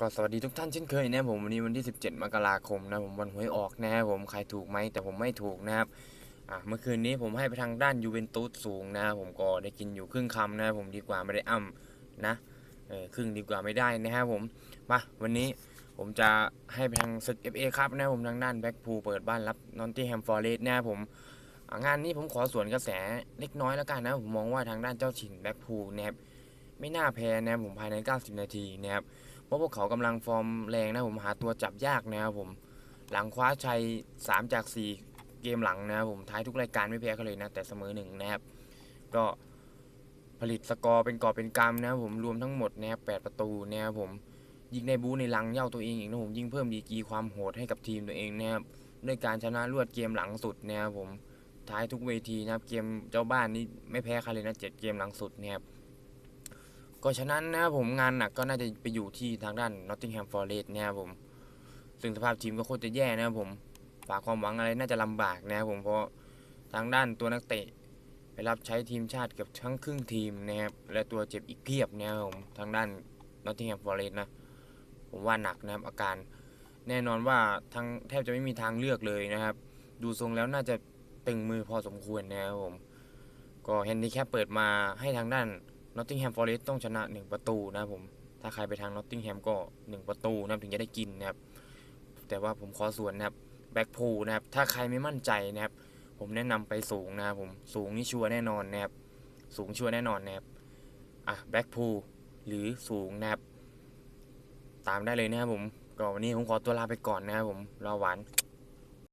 ก็สวัสดีทุกท่านเช่นเคยนะผมวันนี้วันที่ 17 มกราคมนะผมวันหวยออกนะผมใครถูกไหมแต่ผมไม่ถูกนะครับอะเมื่อคืนนี้ผมให้ไปทางด้านยูเวนตุสสูงนะผมก็ได้กินอยู่ครึ่งคำนะผมดีกว่าไม่ได้อ่ำนะเออครึ่งดีกว่าไม่ได้นะครับผมมาวันนี้ผมจะให้ไปทางศึก FA ครับนะผมทางด้านแบ็กพูเปิดบ้านรับนอนตี้แฮมฟอร์เรสนะผมงานนี้ผมขอสวนกระแสเล็กน้อยแล้วกันนะผมมองว่าทางด้านเจ้าถิ่นแบ็กพูนะครับไม่น่าแพ้นะครับผมภายใน 90 นาทีนะครับ ราะพวกเขากำลังฟอร์มแรงนะผมหาตัวจับยากนะครับผมหลังคว้าชัย 3 จาก 4 เกมหลังนะครับผมท้ายทุกรายการไม่แพ้เขาเลยนะ แต่เสมอหนึ่งนะครับ ก็ผลิตสกอร์เป็นกอบเป็นกำนะครับผมรวมทั้งหมดนะครับ8ประตูนะครับผมยิงในบูในหลังเย่าตัวเองอีกนะผมยิ่งเพิ่มดีกีความโหดให้กับทีมตัวเองนะครับด้วยการชนะรวดเกมหลังสุดนะครับผมท้ายทุกเวทีนะครับเกมเจ้าบ้านนี่ไม่แพ้ใครเลยนะเจ็ดเกมหลังสุดนะครับ ก็ฉะนั้นนะครับผมงานหนักก็น่าจะไปอยู่ที่ทางด้าน Nottingham Forest นะครับผม ซึ่งสภาพทีมก็โคตรจะแย่นะครับผมฝากความหวังอะไรน่าจะลำบากนะครับผมเพราะทางด้านตัวนักเตะไปรับใช้ทีมชาติเกับทั้งครึ่งทีมนะครับและตัวเจ็บอีกเพียบนะครับผมทางด้าน Nottingham Forest นะผมว่าหนักนะครับอาการแน่นอนว่าทางแทบจะไม่มีทางเลือกเลยนะครับ ดูทรงแล้วน่าจะตึงมือพอสมควรนะครับผม ก็แฮนดิแคปเปิดมาให้ทางด้าน Nottingham Forest ต้องชนะ 1 ประตูนะครับผม ถ้าใครไปทาง Nottingham ก็ 1 ประตูนะครับถึงจะได้กินนะครับ แต่ว่าผมขอส่วนนะครับแบ็กพูนะครับ ถ้าใครไม่มั่นใจนะครับ ผมแนะนำไปสูงนะครับผม สูงนี่ชัวร์แน่นอนนะครับ สูงชัวร์แน่นอนนะครับ อะแบ็กพูหรือสูงนะครับ ตามได้เลยนะครับผม ก็วันนี้ผมขอตัวลาไปก่อนนะครับผม รอหวาน